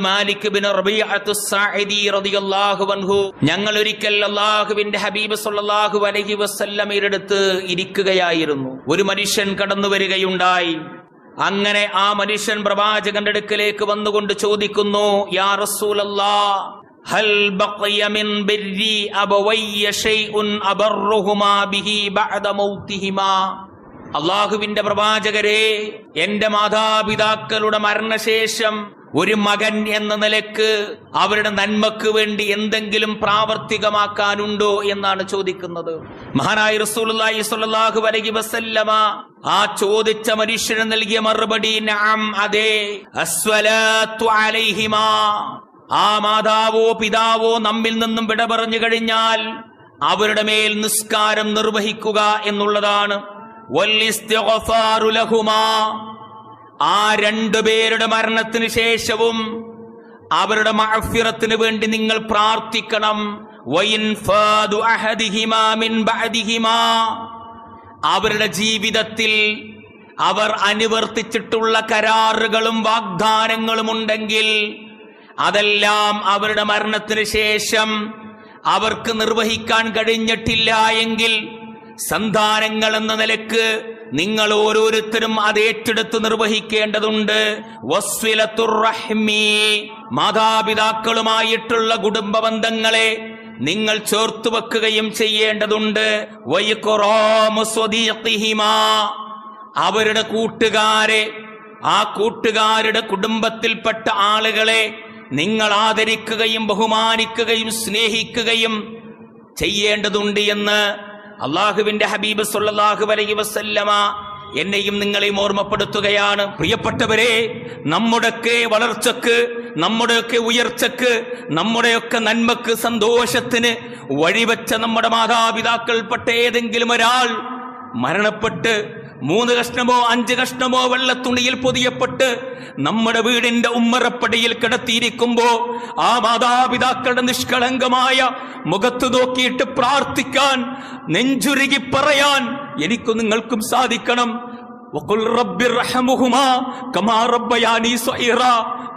മാലിക് ഞങ്ങൾ ഒരിക്കൽ അള്ളാഹുവിന്റെ ഹബീബ് സല്ലല്ലാഹു അലൈഹി വസല്ലമയുടെ അടുത്ത് ഇരിക്കുകയായിരുന്നു. ഒരു മനുഷ്യൻ കടന്നു വരികയുണ്ടായി. അങ്ങനെ ആ മനുഷ്യൻ പ്രവാചകന്റെ അടുക്കലേക്ക് വന്നുകൊണ്ട് ചോദിക്കുന്നു യാ റസൂലല്ലാ ഹൽ ബഖിയ മിൻ ബിഹി ബഅദ മൗതിഹിമാ അള്ളാഹുവിന്റെ പ്രവാചകരെ എന്റെ മാതാപിതാക്കളുടെ മരണശേഷം ഒരു മകൻ എന്ന നിലയ്ക്ക് അവരുടെ നന്മക്ക് വേണ്ടി എന്തെങ്കിലും പ്രാവർത്തികമാക്കാനുണ്ടോ എന്നാണ് ചോദിക്കുന്നത്. മഹാനായ റസൂലുള്ളാഹി സ്വല്ലല്ലാഹു അലൈഹി വസല്ലമ ആ ചോദിച്ച മനുഷ്യന് നൽകിയ മറുപടി നഅം അതെ. ആ മാതാവോ പിതാവോ നമ്മിൽ നിന്നും വിട പറഞ്ഞു കഴിഞ്ഞാൽ അവരുടെ മേൽ നിസ്കാരം നിർവഹിക്കുക എന്നുള്ളതാണ്. വല്ലിസ്തിഗ്ഫാറു ലഹുമാ. ആ രണ്ടുപേരുടെ മരണത്തിന് ശേഷവും അവരുടെ മഹഫിറത്തിന് വേണ്ടി നിങ്ങൾ പ്രാർത്ഥിക്കണം. അവരുടെ ജീവിതത്തിൽ അവർ അനുവർത്തിച്ചിട്ടുള്ള കരാറുകളും വാഗ്ദാനങ്ങളും ഉണ്ടെങ്കിൽ അതെല്ലാം അവരുടെ മരണത്തിന് ശേഷം അവർക്ക് നിർവഹിക്കാൻ കഴിഞ്ഞിട്ടില്ല എങ്കിൽ സന്താനങ്ങൾ എന്ന നിലയ്ക്ക് നിങ്ങൾ ഓരോരുത്തരും അത് ഏറ്റെടുത്ത് നിർവഹിക്കേണ്ടതുണ്ട് മാതാപിതാക്കളുമായിട്ടുള്ള കുടുംബ ബന്ധങ്ങളെ നിങ്ങൾ ചേർത്തു വെക്കുകയും ചെയ്യേണ്ടതുണ്ട്. അവരുടെ കൂട്ടുകാരെ ആ കൂട്ടുകാരുടെ കുടുംബത്തിൽപ്പെട്ട ആളുകളെ നിങ്ങൾ ആദരിക്കുകയും ബഹുമാനിക്കുകയും സ്നേഹിക്കുകയും ചെയ്യേണ്ടതുണ്ട് എന്ന് അള്ളാഹുവിന്റെ ഹബീബ് സൊല്ലാഹു അലൈഹി വസല്ലമ എന്നെയും നിങ്ങളെയും ഓർമ്മപ്പെടുത്തുകയാണ്. പ്രിയപ്പെട്ടവരെ നമ്മുടെയൊക്കെ വളർച്ചക്ക് നമ്മുടെയൊക്കെ ഉയർച്ചക്ക് നമ്മുടെയൊക്കെ നന്മക്ക് സന്തോഷത്തിന് വഴിവെച്ച നമ്മുടെ മാതാപിതാക്കൾപ്പെട്ട ഏതെങ്കിലും ഒരാൾ മരണപ്പെട്ട് മൂന്ന് കഷ്ണമോ അഞ്ച് കഷ്ണമോ വെള്ളത്തുണിയിൽ പൊതിയപ്പെട്ട് നമ്മുടെ വീടിന്റെ ഉമ്മറപ്പടിയിൽ കിടത്തിയിരിക്കുമ്പോ ആ മാതാപിതാക്കളുടെ നിഷ്കളങ്കമായ മുഖത്ത് നോക്കിയിട്ട് പ്രാർത്ഥിക്കാൻ നെഞ്ചുരുകി പറയാൻ എനിക്കും നിങ്ങൾക്കും സാധിക്കണം.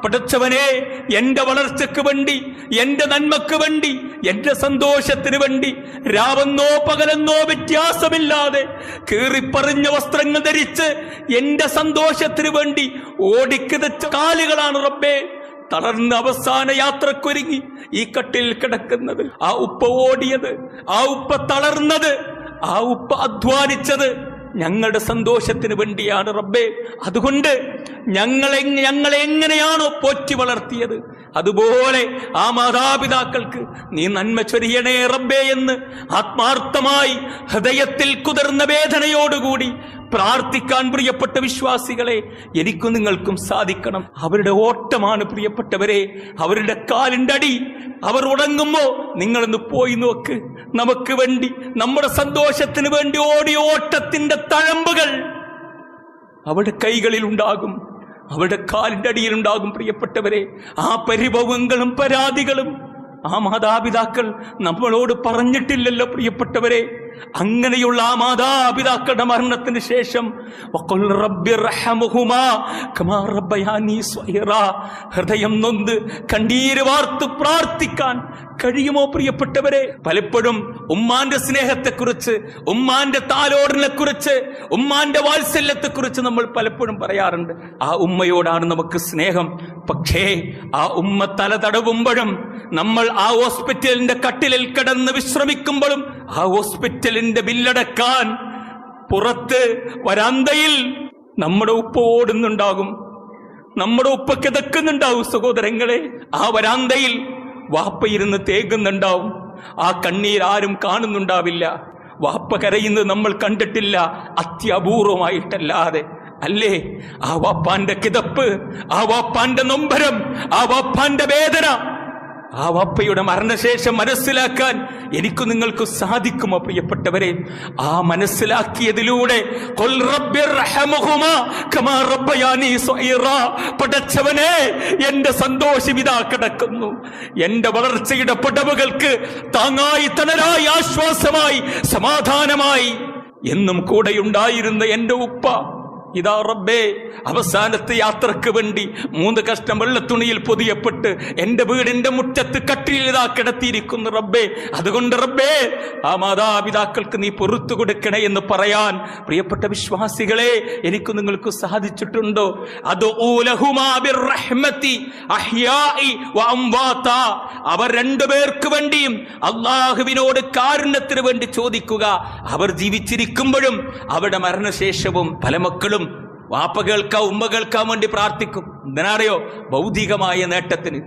പടച്ചവനെ എന്റെ വളർച്ചയ്ക്ക് വേണ്ടി എന്റെ നന്മക്ക് വേണ്ടി എന്റെ സന്തോഷത്തിന് വേണ്ടി രാവെന്നോ പകലെന്നോ വ്യത്യാസമില്ലാതെ കീറിപ്പറിഞ്ഞ വസ്ത്രങ്ങൾ ധരിച്ച് എന്റെ സന്തോഷത്തിന് വേണ്ടി ഓടിക്കിതച്ച കാലുകളാണ് റബ്ബേ. തളർന്ന് അവസാന യാത്രക്കൊരുങ്ങി ഈ കട്ടിൽ കിടക്കുന്നത്. ആ ഉപ്പ ഓടിയത് ആ ഉപ്പ തളർന്നത് ആ ഉപ്പ അധ്വാനിച്ചത് ഞങ്ങളുടെ സന്തോഷത്തിന് വേണ്ടിയാണ് റബ്ബേ. അതുകൊണ്ട് ഞങ്ങളെ ഞങ്ങളെ എങ്ങനെയാണോ പോറ്റി വളർത്തിയത്? അതുപോലെ ആ മാതാപിതാക്കൾക്ക് നീ നന്മ ചൊരിയണേ റബ്ബേ എന്ന് ആത്മാർത്ഥമായി ഹൃദയത്തിൽ കുതിർന്ന വേദനയോടുകൂടി പ്രാർത്ഥിക്കാൻ പ്രിയപ്പെട്ട വിശ്വാസികളെ എനിക്കും നിങ്ങൾക്കും സാധിക്കണം. അവരുടെ ഓട്ടമാണ് പ്രിയപ്പെട്ടവരെ അവരുടെ കാലിന്റെ അടി അവർ ഉടങ്ങുമ്പോ നിങ്ങളൊന്ന് പോയി നോക്ക്. നമുക്ക് വേണ്ടി നമ്മുടെ സന്തോഷത്തിന് വേണ്ടി ഓടിയ ഓട്ടത്തിന്റെ തഴമ്പുകൾ അവരുടെ കൈകളിൽ ഉണ്ടാകും അവരുടെ കാലിന്റെ അടിയിലുണ്ടാകും പ്രിയപ്പെട്ടവരെ ആ പരിഭവങ്ങളും പരാതികളും ആ മാതാപിതാക്കൾ നമ്മളോട് പറഞ്ഞിട്ടില്ലല്ലോ പ്രിയപ്പെട്ടവരെ അങ്ങനെയുള്ള ആ മാതാപിതാക്കളുടെ മരണത്തിന് ശേഷം. ഹൃദയം നൊന്ത് കണ്ണീര് വാർത്ത് പ്രാർത്ഥിക്കാൻ കഴിയുമോ പ്രിയപ്പെട്ടവരെ? പലപ്പോഴും ഉമ്മാന്റെ സ്നേഹത്തെക്കുറിച്ച് ഉമ്മാന്റെ താലോടനെ കുറിച്ച് ഉമ്മാന്റെ വാത്സല്യത്തെക്കുറിച്ച് നമ്മൾ പലപ്പോഴും പറയാറുണ്ട്. ആ ഉമ്മയോടാണ് നമുക്ക് സ്നേഹം. പക്ഷേ ആ ഉമ്മ തല തടവുമ്പോഴും നമ്മൾ ആ ഹോസ്പിറ്റലിന്റെ കട്ടിലിൽ കിടന്ന് വിശ്രമിക്കുമ്പോഴും ആ ഹോസ്പിറ്റലിന്റെ ബില്ലടക്കാൻ പുറത്ത് വരാന്തയിൽ നമ്മുടെ ഉപ്പ ഓടുന്നുണ്ടാകും. നമ്മുടെ ഉപ്പ കിതക്കുന്നുണ്ടാവും സഹോദരങ്ങളെ? ആ വരാന്തയിൽ വാപ്പ ഇരുന്ന് തേകുന്നുണ്ടാവും ആ കണ്ണീർ ആരും കാണുന്നുണ്ടാവില്ല. വാപ്പ കരയുന്നത് നമ്മൾ കണ്ടിട്ടില്ല. അത്യപൂർവമായിട്ടല്ലാതെ. അല്ലേ? ആ വാപ്പാന്റെ കിതപ്പ് ആ വാപ്പാന്റെ നൊമ്പരം ആ വാപ്പാന്റെ വേദന ആ വാപ്പയുടെ മരണശേഷം മനസ്സിലാക്കാൻ എനിക്ക് നിങ്ങൾക്ക് സാധിക്കുമോ പ്രിയപ്പെട്ടവരെ ആ മനസ്സിലാക്കിയതിലൂടെ. പടച്ചവനെ എന്റെ സന്തോഷം ഇതാ കിടക്കുന്നു എന്റെ വളർച്ചയുടെ പടവുകൾക്ക് താങ്ങായി തണലായി ആശ്വാസമായി സമാധാനമായി എന്നും കൂടെയുണ്ടായിരുന്ന എന്റെ ഉപ്പ ഇതാ റബ്ബേ അവസാനത്തെ യാത്രയ്ക്ക് വേണ്ടി മൂന്ന് കഷ്ടം വെള്ളത്തുണിയിൽ പൊതിയപ്പെട്ട് എന്റെ വീടിന്റെ മുറ്റത്ത് കട്ടിയിൽ ഇതാ കിടത്തിയിരിക്കുന്നു റബ്ബേ. അതുകൊണ്ട് റബ്ബേ ആ മാതാപിതാക്കൾക്ക് നീ പൊറത്തു കൊടുക്കണേ എന്ന് പറയാൻ പ്രിയപ്പെട്ട വിശ്വാസികളെ എനിക്ക് നിങ്ങൾക്ക് സാധിച്ചിട്ടുണ്ടോ? അത് അവർ രണ്ടുപേർക്ക് വേണ്ടിയും അള്ളാഹുവിനോട് കാരുണ്യത്തിന് വേണ്ടി ചോദിക്കുക. അവർ ജീവിച്ചിരിക്കുമ്പോഴും അവരുടെ മരണശേഷവും പല മക്കളും വാപ്പ കേൾക്കാം ഉമ്മ കേൾക്കാൻ വേണ്ടി പ്രാർത്ഥിക്കും. എന്തിനാറിയോ ഭൗതികമായ നേട്ടത്തിന്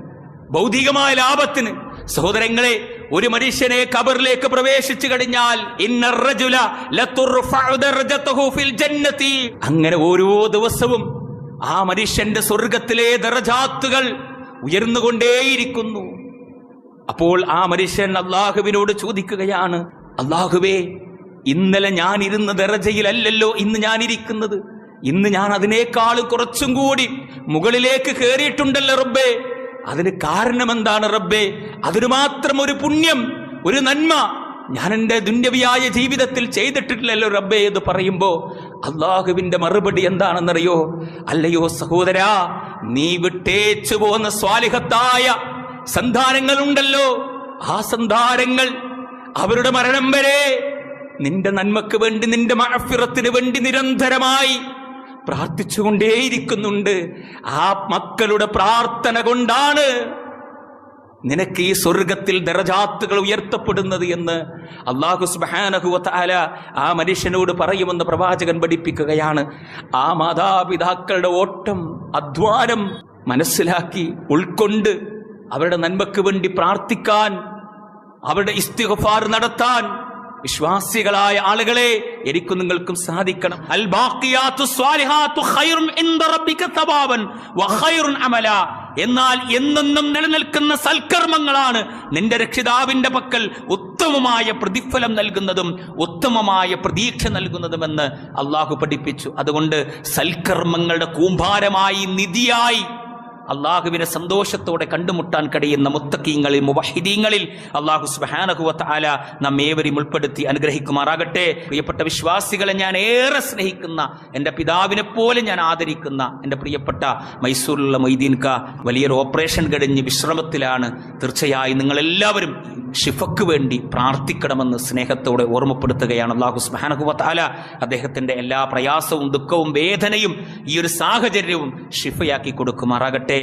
ഭൗതികമായ ലാഭത്തിന്. സഹോദരങ്ങളെ ഒരു മനുഷ്യനെ കബറിലേക്ക് പ്രവേശിച്ചു കഴിഞ്ഞാൽ അങ്ങനെ ഓരോ ദിവസവും ആ മനുഷ്യന്റെ സ്വർഗത്തിലെ ദറജാത്തുകൾ ഉയർന്നുകൊണ്ടേയിരിക്കുന്നു. അപ്പോൾ ആ മനുഷ്യൻ അള്ളാഹുവിനോട് ചോദിക്കുകയാണ് അള്ളാഹുവേ ഇന്നലെ ഞാൻ ഇരുന്ന ദറജയിലല്ലല്ലോ ഇന്ന് ഞാൻ ഇരിക്കുന്നത് ഇന്ന് ഞാൻ അതിനേക്കാൾ കുറച്ചും കൂടി മുകളിലേക്ക് കയറിയിട്ടുണ്ടല്ലോ റബ്ബേ. അതിന് കാരണം എന്താണ് റബ്ബേ? അതിന് മാത്രം ഒരു പുണ്യം ഒരു നന്മ ഞാൻ എന്റെ ദുന്യവിയായ ജീവിതത്തിൽ ചെയ്തിട്ടില്ലല്ലോ റബ്ബേ എന്ന് പറയുമ്പോൾ അള്ളാഹുവിന്റെ മറുപടി എന്താണെന്നറിയോ? അല്ലയോ സഹോദരാ നീ വിട്ടേച്ചു പോന്ന സ്വാലിഹത്തായ സന്താനങ്ങളുണ്ടല്ലോ. ആ സന്താനങ്ങൾ അവരുടെ മരണം വരെ നിന്റെ നന്മക്ക് വേണ്ടി നിന്റെ മഴഫിറത്തിന് വേണ്ടി നിരന്തരമായി പ്രാർത്ഥിച്ചുകൊണ്ടേയിരിക്കുന്നുണ്ട്. ആ മക്കളുടെ പ്രാർത്ഥന കൊണ്ടാണ് നിനക്ക് ഈ സ്വർഗത്തിൽ ദറജാത്തുകൾ ഉയർത്തപ്പെടുന്നത് എന്ന് അള്ളാഹു സുബാനഹുവല ആ മനുഷ്യനോട് പറയുമെന്ന് പ്രവാചകൻ പഠിപ്പിക്കുകയാണ്. ആ മാതാപിതാക്കളുടെ ഓട്ടം അധ്വാനം മനസ്സിലാക്കി ഉൾക്കൊണ്ട് അവരുടെ നന്മക്ക് വേണ്ടി പ്രാർത്ഥിക്കാൻ അവരുടെ ഇസ്തിഗ്ഫാർ നടത്താൻ വിശ്വാസികളായ ആളുകളെ എനിക്കും നിങ്ങൾക്കും സാധിക്കണം. അൽ അമല. എന്നാൽ എന്നെന്നും നിലനിൽക്കുന്ന സൽക്കർമ്മങ്ങളാണ് നിന്റെ രക്ഷിതാവിന്റെ പക്കൽ ഉത്തമമായ പ്രതിഫലം നൽകുന്നതും ഉത്തമമായ പ്രതീക്ഷ നൽകുന്നതുമെന്ന് അള്ളാഹു പഠിപ്പിച്ചു. അതുകൊണ്ട് സൽക്കർമ്മങ്ങളുടെ കൂമ്പാരമായി നിധിയായി അള്ളാഹുവിനെ സന്തോഷത്തോടെ കണ്ടുമുട്ടാൻ കഴിയുന്ന മുത്തക്കീങ്ങളിൽ മുവഹിദീങ്ങളിൽ അള്ളാഹു സുബാനഹുവത്ത് ആല നാം ഏവരും ഉൾപ്പെടുത്തി അനുഗ്രഹിക്കുമാറാകട്ടെ. പ്രിയപ്പെട്ട വിശ്വാസികളെ ഞാൻ ഏറെ സ്നേഹിക്കുന്ന എന്റെ പിതാവിനെ പോലെ ഞാൻ ആദരിക്കുന്ന എന്റെ പ്രിയപ്പെട്ട മൈസൂരിലുള്ള മൊയ്തീൻക വലിയൊരു ഓപ്പറേഷൻ കഴിഞ്ഞ് വിശ്രമത്തിലാണ്. തീർച്ചയായും നിങ്ങളെല്ലാവരും ഷിഫക്ക് വേണ്ടി പ്രാർത്ഥിക്കണമെന്ന് സ്നേഹത്തോടെ ഓർമ്മപ്പെടുത്തുകയാണ് അള്ളാഹു സുബാനഹുവത്ത് ആല അദ്ദേഹത്തിന്റെ എല്ലാ പ്രയാസവും ദുഃഖവും വേദനയും ഈ ഒരു സാഹചര്യവും ഷിഫയാക്കി കൊടുക്കുമാറാകട്ടെ.